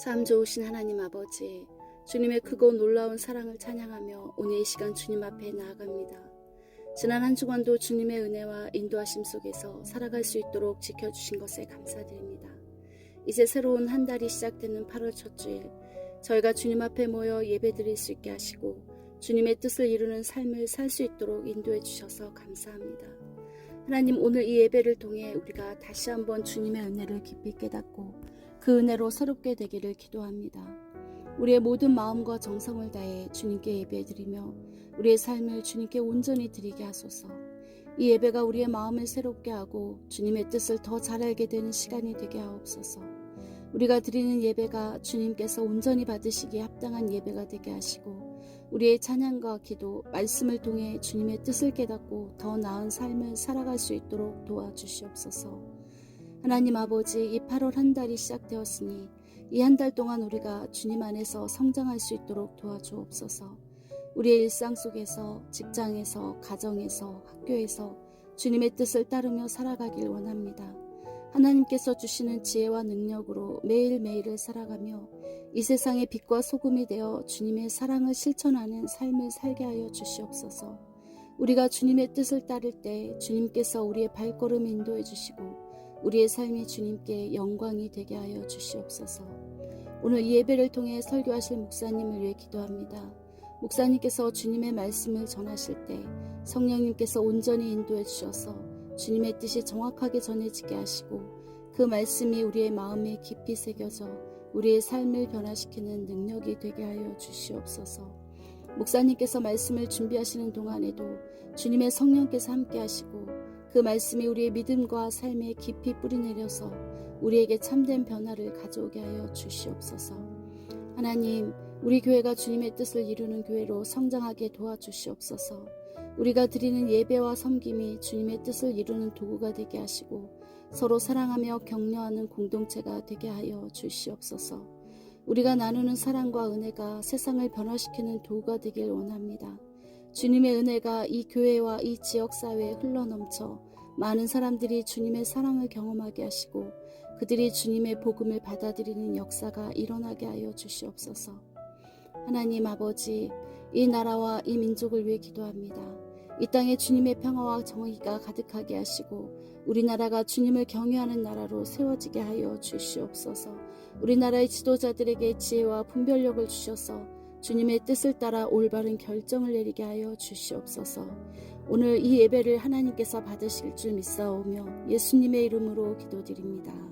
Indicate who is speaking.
Speaker 1: 참 좋으신 하나님 아버지, 주님의 크고 놀라운 사랑을 찬양하며 오늘 이 시간 주님 앞에 나아갑니다. 지난 한 주간도 주님의 은혜와 인도하심 속에서 살아갈 수 있도록 지켜주신 것에 감사드립니다. 이제 새로운 한 달이 시작되는 8월 첫 주일, 저희가 주님 앞에 모여 예배 드릴 수 있게 하시고 주님의 뜻을 이루는 삶을 살 수 있도록 인도해 주셔서 감사합니다. 하나님 오늘 이 예배를 통해 우리가 다시 한번 주님의 은혜를 깊이 깨닫고 그 은혜로 새롭게 되기를 기도합니다. 우리의 모든 마음과 정성을 다해 주님께 예배드리며 우리의 삶을 주님께 온전히 드리게 하소서. 이 예배가 우리의 마음을 새롭게 하고 주님의 뜻을 더 잘 알게 되는 시간이 되게 하옵소서. 우리가 드리는 예배가 주님께서 온전히 받으시기에 합당한 예배가 되게 하시고 우리의 찬양과 기도, 말씀을 통해 주님의 뜻을 깨닫고 더 나은 삶을 살아갈 수 있도록 도와주시옵소서. 하나님 아버지, 이 8월 한 달이 시작되었으니 이 한 달 동안 우리가 주님 안에서 성장할 수 있도록 도와주옵소서. 우리의 일상 속에서, 직장에서, 가정에서, 학교에서 주님의 뜻을 따르며 살아가길 원합니다. 하나님께서 주시는 지혜와 능력으로 매일매일을 살아가며 이 세상의 빛과 소금이 되어 주님의 사랑을 실천하는 삶을 살게 하여 주시옵소서. 우리가 주님의 뜻을 따를 때 주님께서 우리의 발걸음 인도해 주시고 우리의 삶이 주님께 영광이 되게 하여 주시옵소서. 오늘 이 예배를 통해 설교하실 목사님을 위해 기도합니다. 목사님께서 주님의 말씀을 전하실 때 성령님께서 온전히 인도해 주셔서 주님의 뜻이 정확하게 전해지게 하시고 그 말씀이 우리의 마음에 깊이 새겨져 우리의 삶을 변화시키는 능력이 되게 하여 주시옵소서. 목사님께서 말씀을 준비하시는 동안에도 주님의 성령께서 함께 하시고 그 말씀이 우리의 믿음과 삶에 깊이 뿌리내려서 우리에게 참된 변화를 가져오게 하여 주시옵소서. 하나님, 우리 교회가 주님의 뜻을 이루는 교회로 성장하게 도와주시옵소서. 우리가 드리는 예배와 섬김이 주님의 뜻을 이루는 도구가 되게 하시고 서로 사랑하며 격려하는 공동체가 되게 하여 주시옵소서. 우리가 나누는 사랑과 은혜가 세상을 변화시키는 도구가 되길 원합니다. 주님의 은혜가 이 교회와 이 지역 사회에 흘러넘쳐 많은 사람들이 주님의 사랑을 경험하게 하시고 그들이 주님의 복음을 받아들이는 역사가 일어나게 하여 주시옵소서. 하나님 아버지, 이 나라와 이 민족을 위해 기도합니다. 이 땅에 주님의 평화와 정의가 가득하게 하시고 우리나라가 주님을 경외하는 나라로 세워지게 하여 주시옵소서. 우리나라의 지도자들에게 지혜와 분별력을 주셔서 주님의 뜻을 따라 올바른 결정을 내리게 하여 주시옵소서. 오늘 이 예배를 하나님께서 받으실 줄 믿사오며 예수님의 이름으로 기도드립니다.